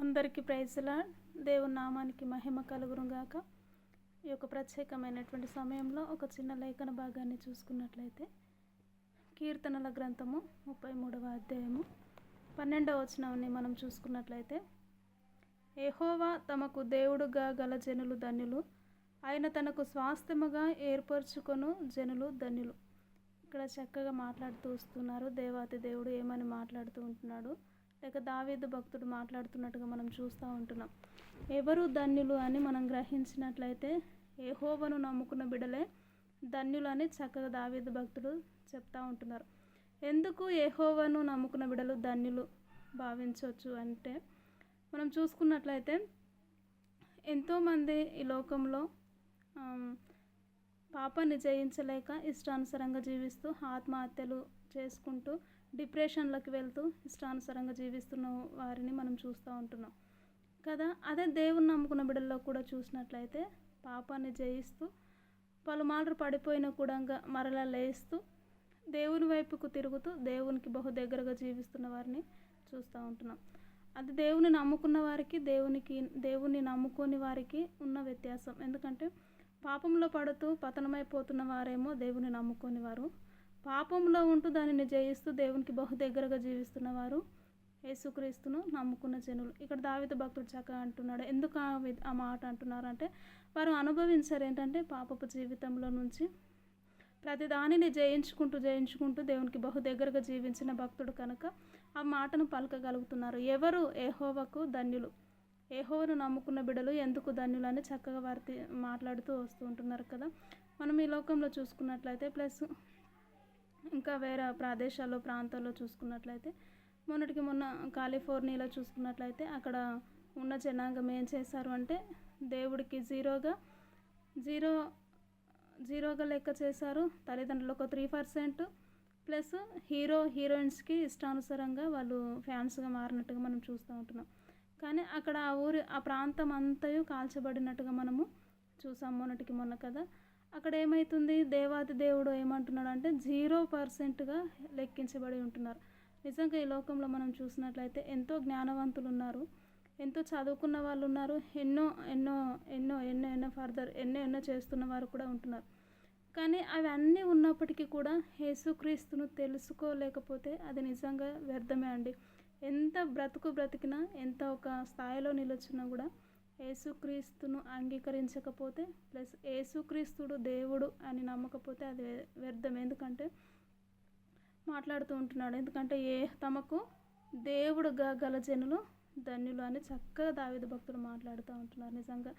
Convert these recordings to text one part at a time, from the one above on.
అందరికీ ప్రైజ్లా దేవుని నామానికి మహిమ కలుగురుగాక ఈ యొక్క ప్రత్యేకమైనటువంటి సమయంలో ఒక చిన్న లేఖన భాగాన్ని చూసుకున్నట్లయితే కీర్తనల గ్రంథము ముప్పై మూడవ అధ్యాయము. పన్నెండవ వచనాన్ని మనం చూసుకున్నట్లయితే ఎహోవా తమకు దేవుడుగా గల జనులు ధన్యులు. ఆయన తనకు స్వాస్థ్యముగా ఏర్పరచుకొను జనులు ధన్యులు. ఇక్కడ చక్కగా మాట్లాడుతూ వస్తున్నారు. దేవాతి దేవుడు ఏమని మాట్లాడుతూ ఉంటున్నాడు? లేక దావీదు భక్తుడు మాట్లాడుతున్నట్టుగా మనం చూస్తూ ఉంటున్నాం. ఎవరు ధన్యులు అని మనం గ్రహించినట్లయితే ఏహోవను నమ్ముకున్న బిడలే ధన్యులు అని చక్కగా దావీదు భక్తుడు చెప్తా ఉంటున్నారు. ఎందుకు ఏహోవను నమ్ముకున్న బిడలు ధన్యులు భావించవచ్చు అంటే మనం చూసుకున్నట్లయితే ఎంతోమంది ఈ లోకంలో పాపాన్ని జయించలేక ఇష్టానుసారంగా జీవిస్తూ ఆత్మహత్యలు చేసుకుంటూ డిప్రెషన్లోకి వెళ్తూ ఇష్టానుసారంగా జీవిస్తున్న వారిని మనం చూస్తూ ఉంటున్నాం. కదా? అదే దేవుని నమ్ముకున్న బిడ్డల్లో కూడా చూసినట్లయితే పాపాన్ని జయిస్తూ పలుమార్లు పడిపోయిన కూడా మరలా లేస్తూ దేవుని వైపుకు తిరుగుతూ దేవునికి బహు దగ్గరగా జీవిస్తున్న వారిని చూస్తూ ఉంటున్నాం. అది దేవుని నమ్ముకున్న వారికి దేవునికి దేవుని నమ్ముకోని వారికి ఉన్న వ్యత్యాసం. ఎందుకంటే పాపంలో పడుతూ పతనమైపోతున్న వారేమో దేవుని నమ్ముకోని వారు. పాపంలో ఉంటూ దానిని జయిస్తూ దేవునికి బహు దగ్గరగా జీవిస్తున్న వారు యేసుక్రీస్తును నమ్ముకున్న జనులు. ఇక్కడ దావిత భక్తుడు చక్కగా అంటున్నాడు. ఎందుకు ఆ వి- ఆ మాట అంటున్నారు అంటే వారు అనుభవించారు ఏంటంటే పాపపు జీవితంలో నుంచి ప్రతి దానిని జయించుకుంటూ జయించుకుంటూ దేవునికి బహు దగ్గరగా జీవించిన భక్తుడు కనుక ఆ మాటను పలకగలుగుతున్నారు. ఎవరు? ఏహోవకు ధన్యులు. ఏహోవను నమ్ముకున్న బిడలు ఎందుకు ధన్యులు అని చక్కగా వారి మాట్లాడుతూ వస్తూ ఉంటున్నారు కదా. మనం ఈ లోకంలో చూసుకున్నట్లయితే ప్లస్ ఇంకా వేరే ప్రదేశాల్లో ప్రాంతాల్లో చూసుకున్నట్లయితే మొన్నటికి మొన్న కాలిఫోర్నియాలో చూసుకున్నట్లయితే అక్కడ ఉన్న జనాంగం ఏం చేశారు అంటే దేవుడికి జీరోగా జీరో జీరోగా లెక్క చేశారు. తల్లిదండ్రులు ఒక త్రీ పర్సెంట్ ప్లస్ హీరో హీరోయిన్స్కి ఇష్టానుసారంగా వాళ్ళు ఫ్యాన్స్గా మారినట్టుగా మనం చూస్తూ ఉంటున్నాం. కానీ అక్కడ ఆ ఊరి ఆ ప్రాంతం అంతయు కాల్చబడినట్టుగా మనము చూసాం మొన్నటికి మొన్న కదా. అక్కడ ఏమవుతుంది దేవాది దేవుడు ఏమంటున్నాడు అంటే జీరో పర్సెంట్గా లెక్కించబడి ఉంటున్నారు. నిజంగా ఈ లోకంలో మనం చూసినట్లయితే ఎంతో జ్ఞానవంతులు ఉన్నారు ఎంతో చదువుకున్న వాళ్ళు ఉన్నారు ఎన్నో ఎన్నో ఎన్నో ఎన్నో ఎన్నో ఫర్దర్ ఎన్నో ఎన్నో చేస్తున్న వారు కూడా ఉంటున్నారు. కానీ అవి అన్నీ ఉన్నప్పటికీ కూడా యేసుక్రీస్తును తెలుసుకోలేకపోతే అది నిజంగా వ్యర్థమే అండి. ఎంత బ్రతుకు బ్రతికినా ఎంత ఒక స్థాయిలో నిలొచ్చినా కూడా యేసుక్రీస్తును అంగీకరించకపోతే ప్లస్ యేసుక్రీస్తుడు దేవుడు అని నమ్మకపోతే అది వ్యర్థం. ఎందుకంటే మాట్లాడుతూ ఉంటున్నాడు. ఎందుకంటే ఏ తమకు దేవుడుగా గల జనులు ధన్యులు అని చక్కగా దావిద భక్తులు మాట్లాడుతూ ఉంటున్నారు. నిజంగా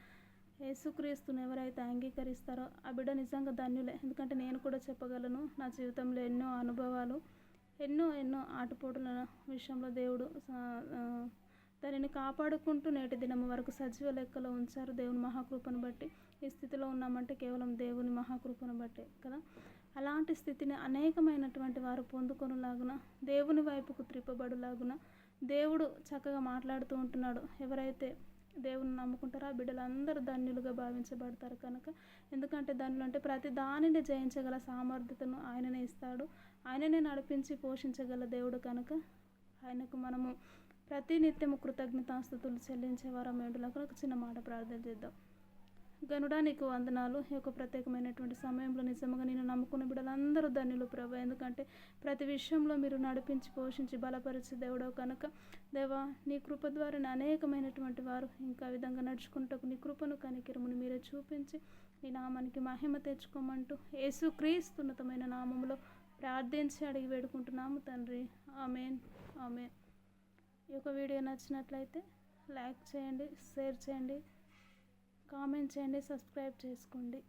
యేసుక్రీస్తును ఎవరైతే అంగీకరిస్తారో ఆ బిడ్డ నిజంగా ధన్యులే. ఎందుకంటే నేను కూడా చెప్పగలను నా జీవితంలో ఎన్నో అనుభవాలు ఎన్నో ఎన్నో ఆటపోటుల విషయంలో దేవుడు దానిని కాపాడుకుంటూ నేటి దినం వరకు సజీవ లెక్కలో ఉంచారు దేవుని మహాకృపను బట్టి. ఈ స్థితిలో ఉన్నామంటే కేవలం దేవుని మహాకృపను బట్టే కదా. అలాంటి స్థితిని అనేకమైనటువంటి వారు పొందుకొనులాగున దేవుని వైపుకు త్రిప్పబడులాగున దేవుడు చక్కగా మాట్లాడుతూ ఉంటున్నాడు. ఎవరైతే దేవుని నమ్ముకుంటారో ఆ బిడ్డలందరూ ధన్యులుగా భావించబడతారు కనుక. ఎందుకంటే ధన్యులు అంటే ప్రతి దానిని జయించగల సామర్థ్యతను ఆయననే ఇస్తాడు. ఆయననే నడిపించి పోషించగల దేవుడు కనుక. ఆయనకు మనము ప్రతి నిత్యము కృతజ్ఞతాస్థుతులు చెల్లించే వారం ఏంటులకు ఒక చిన్న మాట ప్రార్థన చేద్దాం. గనుడా నీకు వందనాలు. ఈ యొక్క ప్రత్యేకమైనటువంటి సమయంలో నిజంగా నేను నమ్ముకున్న బిడ్డలందరూ ధన్యులు ప్రభు. ఎందుకంటే ప్రతి విషయంలో మీరు నడిపించి పోషించి బలపరిచే దేవుడవు కనుక. దేవా నీ కృప ద్వారా అనేకమైనటువంటి వారు ఇంకా విధంగా నడుచుకుంటకు నీ కృపను కనికిరమును మీరే చూపించి నీ నామానికి మహిమ తెచ్చుకోమంటూ యేసు క్రీస్తున్నతమైన నామంలో ప్రార్థించి అడిగి వేడుకుంటున్నాము తండ్రి. ఆమెన్. ఆమెన్. ఈ యొక్క వీడియో నచ్చినట్లయితే లైక్ చేయండి షేర్ చేయండి కామెంట్ చేయండి సబ్స్క్రైబ్ చేసుకోండి.